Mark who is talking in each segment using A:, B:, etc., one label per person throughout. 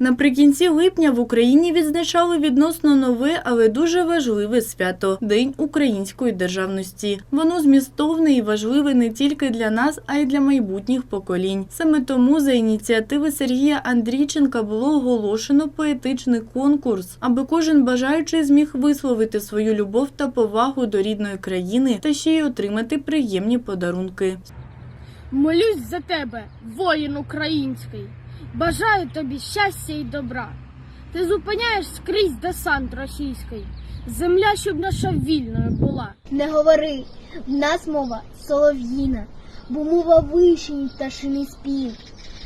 A: Наприкінці липня в Україні відзначали відносно нове, але дуже важливе свято День української державності. Воно змістовне і важливе не тільки для нас, а й для майбутніх поколінь. Саме тому за ініціативи Сергія Андрійченка було оголошено поетичний конкурс, аби кожен бажаючий зміг висловити свою любов та повагу до рідної країни та ще й отримати приємні подарунки.
B: Молюсь за тебе, воїн український. Бажаю тобі щастя і добра. Ти зупиняєш скрізь десант російський. Земля, щоб наша вільною була.
C: Не говори, в нас мова солов'їна, бо мова вишень пташиний спів.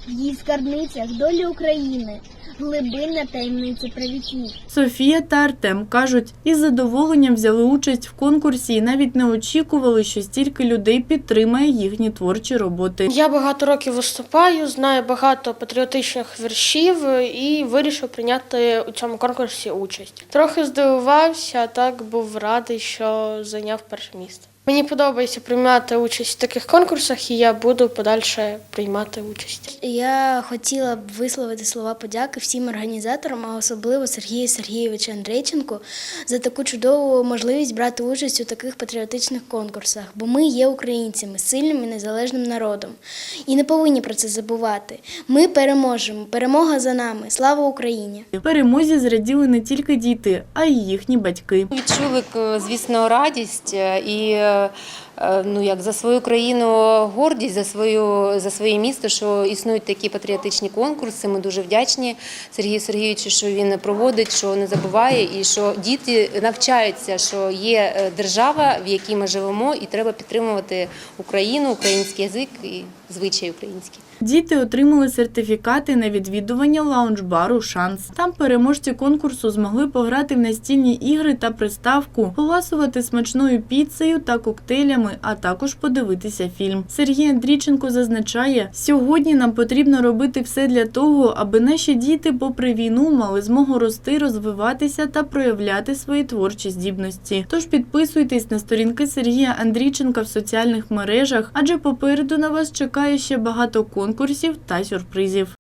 C: В її скарбницях долі України, глибинна таємниця правітів.
A: Софія та Артем кажуть, із задоволенням взяли участь в конкурсі і навіть не очікували, що стільки людей підтримає їхні творчі роботи.
D: Я багато років виступаю, знаю багато патріотичних віршів і вирішив прийняти у цьому конкурсі участь. Трохи здивувався, а так був радий, що зайняв перше місце. Мені подобається приймати участь в таких конкурсах, і я буду подальше приймати участь.
E: Я хотіла б висловити слова подяки всім організаторам, а особливо Сергію Сергійовичу Андрейченку за таку чудову можливість брати участь у таких патріотичних конкурсах, бо ми є українцями, сильним і незалежним народом. І не повинні про це забувати. Ми переможемо. Перемога за нами. Слава Україні!
A: Перемозі зраділи не тільки діти, а й їхні батьки.
F: Відчули, звісно, радість е, і е, е, ну як за свою країну гордість, за свою за своє місто, що існують такі патріотичні конкурси. Ми дуже вдячні Сергію Сергійовичу, що він проводить, що не забуває, і що діти навчаються, що є е, держава, в якій ми живемо, і треба підтримувати Україну, український язик і звичай українські.
A: Діти отримали сертифікати на відвідування лаунж-бару Шанс. Там переможці конкурсу змогли пограти в настільні ігри та приставку, поласувати смачною піцею та коктейлями, а також подивитися фільм. Сергій Андрійченко зазначає, сьогодні нам потрібно робити все для того, аби наші діти, попри війну, мали змогу рости, розвиватися та проявляти свої творчі здібності. Тож підписуйтесь на сторінки Сергія Андрійченка в соціальних мережах, адже попереду на вас чекає ще багато конкурсів та сюрпризів.